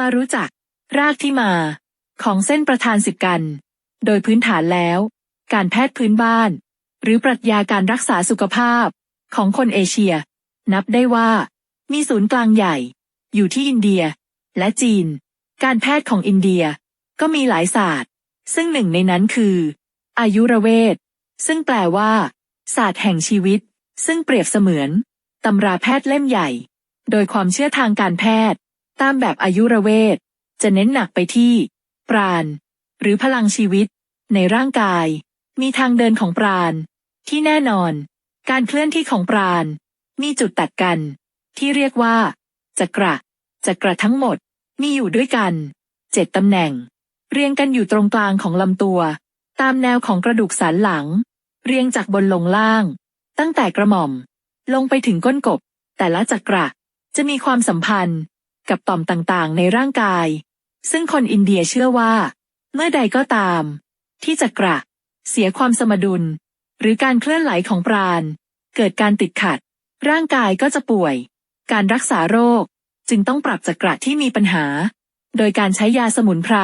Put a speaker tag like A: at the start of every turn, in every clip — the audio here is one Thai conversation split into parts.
A: มารู้จัก รากที่มา ของเส้นประธานสิบกัน โดยพื้นฐานแล้ว การแพทย์พื้นบ้าน หรือปรัชญาการรักษาสุขภาพ ของคนเอเชีย นับได้ว่า มีศูนย์กลางใหญ่ อยู่ที่อินเดีย และจีน การแพทย์ของอินเดียก็มีหลายศาสตร์ ซึ่งหนึ่งในนั้นคือ อายุรเวท ซึ่งแปลว่า ศาสตร์แห่งชีวิต ซึ่งเปรียบเสมือนตำราแพทย์เล่มใหญ่ โดยความเชื่อทางการแพทย์ ตามแบบอายุรเวทจะเน้นหนักไปที่ ปราณ หรือพลังชีวิต ในร่างกาย มีทางเดินของปราณ ที่แน่นอน การเคลื่อนที่ของปราณ มีจุดตัดกัน ที่เรียกว่าจักระจักระทั้งหมดมีอยู่ด้วยกันเจ็ดตำแหน่ง เรียงกันอยู่ตรงกลางของลำตัว ตามแนวของกระดูกสันหลัง เรียงจากบนลงล่าง ตั้งแต่กระหม่อม ลงไปถึงก้นกบ แต่ละจักระจะมีความสัมพันธ์ กับต่อมต่างๆ ในร่างกาย ซึ่งคนอินเดียเชื่อว่า เมื่อใดก็ตาม ที่จักระ เสียความสมดุล หรือการเคลื่อนไหวของปราณ เกิดการติดขัด ร่างกายก็จะป่วย การรักษาโรค จึงต้องปรับจักระที่มีปัญหา โดยการใช้ยาสมุนไพร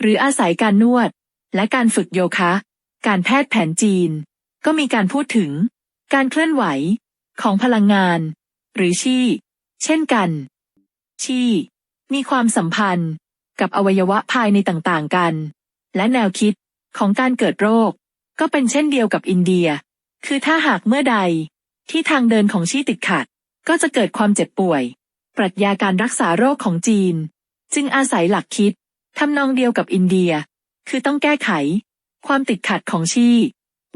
A: หรืออาศัยการนวด และการฝึกโยคะ การแพทย์แผนจีน ก็มีการพูดถึง การเคลื่อนไหว ของพลังงาน หรือชี่เช่นกัน ชี่มีความสัมพันธ์กับอวัยวะภายในต่างๆกัน และแนวคิดของการเกิดโรค ก็เป็นเช่นเดียวกับอินเดีย คือถ้าหากเมื่อใดที่ทางเดินของชี่ติดขัด ก็จะเกิดความเจ็บป่วย ปรัชญาการรักษาโรคของจีน จึงอาศัยหลักคิดทำนองเดียวกับอินเดีย คือต้องแก้ไข ความติดขัดของชี่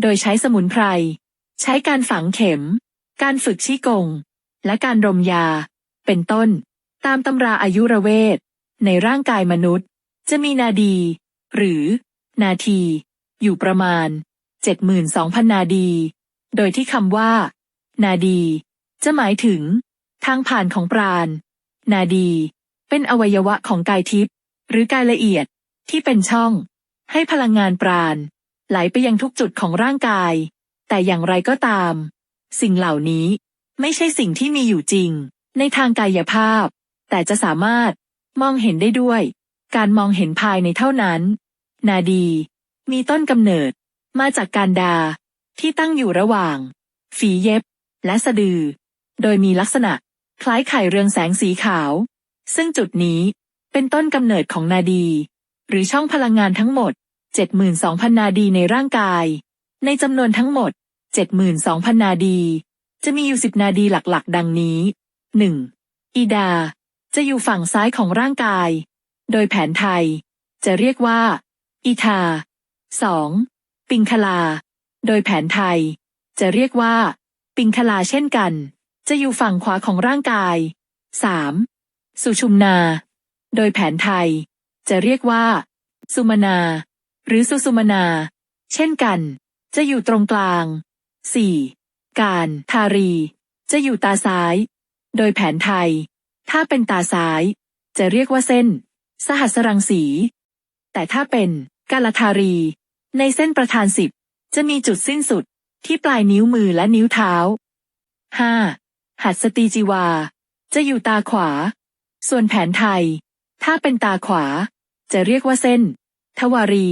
A: โดยใช้สมุนไพร ใช้การฝังเข็ม การฝึกชี่กง และการรมยา เป็นต้น ตามตำราอายุรเวท ในร่างกายมนุษย์ จะมีนาดี หรือ นาที อยู่ประมาณ 72,000 นาดี โดยที่คำว่า นาดี จะหมายถึง ทางผ่านของปราณ นาดี เป็นอวัยวะของกายทิพย์หรือกายละเอียดที่เป็นช่อง ให้พลังงานปราณ ไหลไปยังทุกจุดของร่างกาย แต่อย่างไรก็ตาม สิ่งเหล่านี้ไม่ใช่สิ่งที่มีอยู่จริง ในทางกายภาพ แต่จะสามารถมองเห็นได้ด้วย การมองเห็นภายในเท่านั้น นาดี มีต้นกำเนิด มาจากการดา ที่ตั้งอยู่ระหว่าง ฝีเย็บ และสะดือ โดยมีลักษณะ คล้ายไข่เรืองแสงสีขาว ซึ่งจุดนี้เป็นต้นกำเนิดของนาดี หรือช่องพลังงานทั้งหมด 72,000 นาดีในร่างกาย ในจำนวนทั้งหมด 72,000 นาดี จะมีอยู่10นาดีหลักๆ ดังนี้ 1. อีดา จะอยู่ฝั่งซ้ายของร่างกาย โดยแผนไทย จะเรียกว่า อีทา 2. ปิงคลา โดยแผนไทย จะเรียกว่า ปิงคลาเช่นกัน จะอยู่ฝั่งขวาของร่างกาย 3. สุชุมนา โดยแผนไทย จะเรียกว่า สุมนา หรือสุสุมนา เช่นกัน จะอยู่ตรงกลาง 4. การทารี จะอยู่ตาซ้าย โดยแผนไทย ถ้าเป็นตาซ้าย จะเรียกว่าเส้น สหัสรังสี แต่ถ้าเป็นกาลทารี ในเส้นประธานสิบจะมีจุดสิ้นสุดที่ปลายนิ้วมือและนิ้วเท้า 5. หัดสตีจีวา จะอยู่ตาขวา ส่วนแผนไทย ถ้าเป็นตาขวา จะเรียกว่าเส้น ทวารี